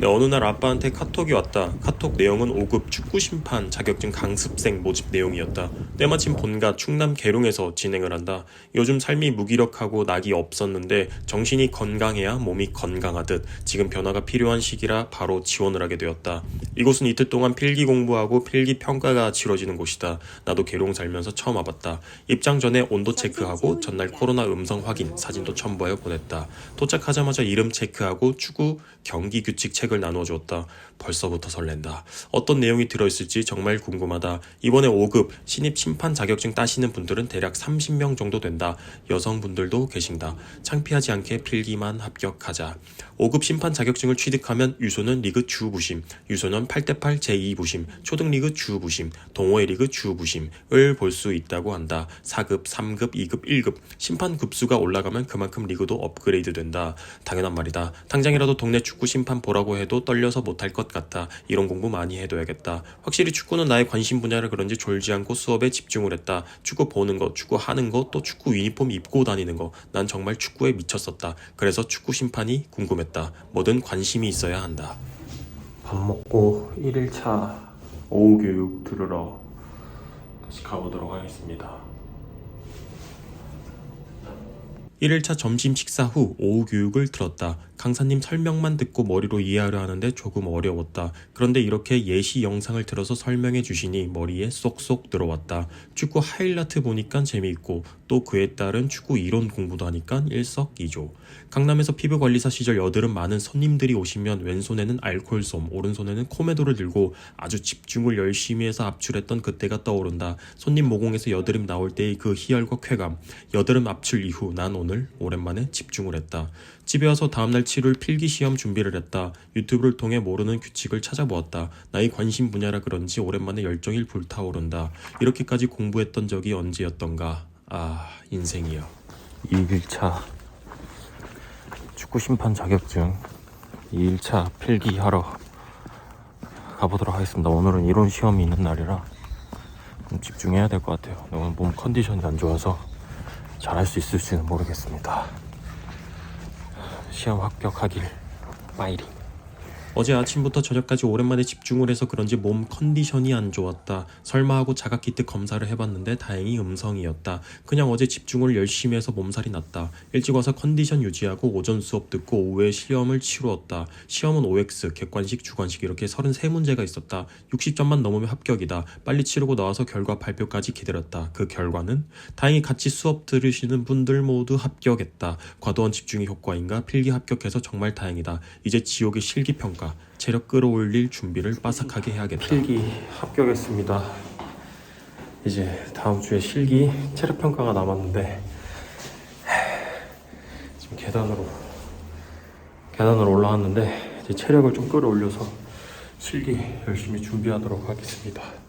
네, 어느 날 아빠한테 카톡이 왔다. 카톡 내용은 5급 축구 심판 자격증 강습생 모집 내용이었다. 때마침 본가 충남 계룡에서 진행을 한다. 요즘 삶이 무기력하고 낙이 없었는데 정신이 건강해야 몸이 건강하듯 지금 변화가 필요한 시기라 바로 지원을 하게 되었다. 이곳은 이틀 동안 필기 공부하고 필기 평가가 치러지는 곳이다. 나도 계룡 살면서 처음 와봤다. 입장 전에 온도 체크하고 전날 코로나 음성 확인 사진도 첨부하여 보냈다. 도착하자마자 이름 체크하고 축구 경기 규칙 책을 나누어 주었다. 벌써부터 설렌다. 어떤 내용이 들어있을지 정말 궁금하다. 이번에 5급 신입 심판 자격증 따시는 분들은 대략 30명 정도 된다. 여성분들도 계신다. 창피하지 않게 필기만 합격하자. 5급 심판 자격증을 취득하면 유소년 리그 주부심, 유소년 8대8 제2부심, 초등리그 주부심, 동호회 리그 주부심을 볼 수 있다고 한다. 4급, 3급, 2급, 1급 심판 급수가 올라가면 그만큼 리그도 업그레이드 된다. 당연한 말이다. 당장이라도 동네 축구 심판 보라고 해도 떨려서 못할 것 같아. 이런 공부 많이 해둬야겠다. 확실히 축구는 나의 관심 분야라 그런지 졸지 않고 수업에 집중을 했다. 축구 보는 거, 축구 하는 거, 또 축구 유니폼 입고 다니는 거. 난 정말 축구에 미쳤었다. 그래서 축구 심판이 궁금했다. 뭐든 관심이 있어야 한다. 밥 먹고 1일차 오후 교육 들으러 다시 가보도록 하겠습니다. 1일차 점심 식사 후 오후 교육을 들었다. 강사님 설명만 듣고 머리로 이해하려 하는데 조금 어려웠다. 그런데 이렇게 예시 영상을 들어서 설명해 주시니 머리에 쏙쏙 들어왔다. 축구 하이라이트 보니까 재미있고 또 그에 따른 축구 이론 공부도 하니까 일석이조. 강남에서 피부관리사 시절 여드름 많은 손님들이 오시면 왼손에는 알코올솜, 오른손에는 코메도를 들고 아주 집중을 열심히 해서 압출했던 그때가 떠오른다. 손님 모공에서 여드름 나올 때의 그 희열과 쾌감. 여드름 압출 이후 난 오늘 오랜만에 집중을 했다. 집에 와서 다음날 치룰 필기시험 준비를 했다. 유튜브를 통해 모르는 규칙을 찾아보았다. 나의 관심 분야라 그런지 오랜만에 열정이 불타오른다. 이렇게까지 공부했던 적이 언제였던가. 아, 인생이여. 2일차 축구 심판 자격증 2일차 필기하러 가보도록 하겠습니다. 오늘은 이론 시험이 있는 날이라 좀 집중해야 될 것 같아요. 오늘 몸 컨디션이 안 좋아서 잘할 수 있을지는 모르겠습니다. 시험 합격하길 파이팅. 어제 아침부터 저녁까지 오랜만에 집중을 해서 그런지 몸 컨디션이 안 좋았다. 설마 하고 자가키트 검사를 해봤는데 다행히 음성이었다. 그냥 어제 집중을 열심히 해서 몸살이 났다. 일찍 와서 컨디션 유지하고 오전 수업 듣고 오후에 시험을 치루었다. 시험은 OX, 객관식, 주관식 이렇게 33문제가 있었다. 60점만 넘으면 합격이다. 빨리 치르고 나와서 결과 발표까지 기다렸다. 그 결과는 다행히 같이 수업 들으시는 분들 모두 합격했다. 과도한 집중의 효과인가 필기 합격해서 정말 다행이다. 이제 지옥의 실기 평가, 체력 끌어올릴 준비를 빠삭하게 해야겠다. 필기 합격했습니다. 이제 다음 주에 실기 체력 평가가 남았는데 지금 계단으로 계단으로 올라왔는데 이제 체력을 좀 끌어올려서 실기 열심히 준비하도록 하겠습니다.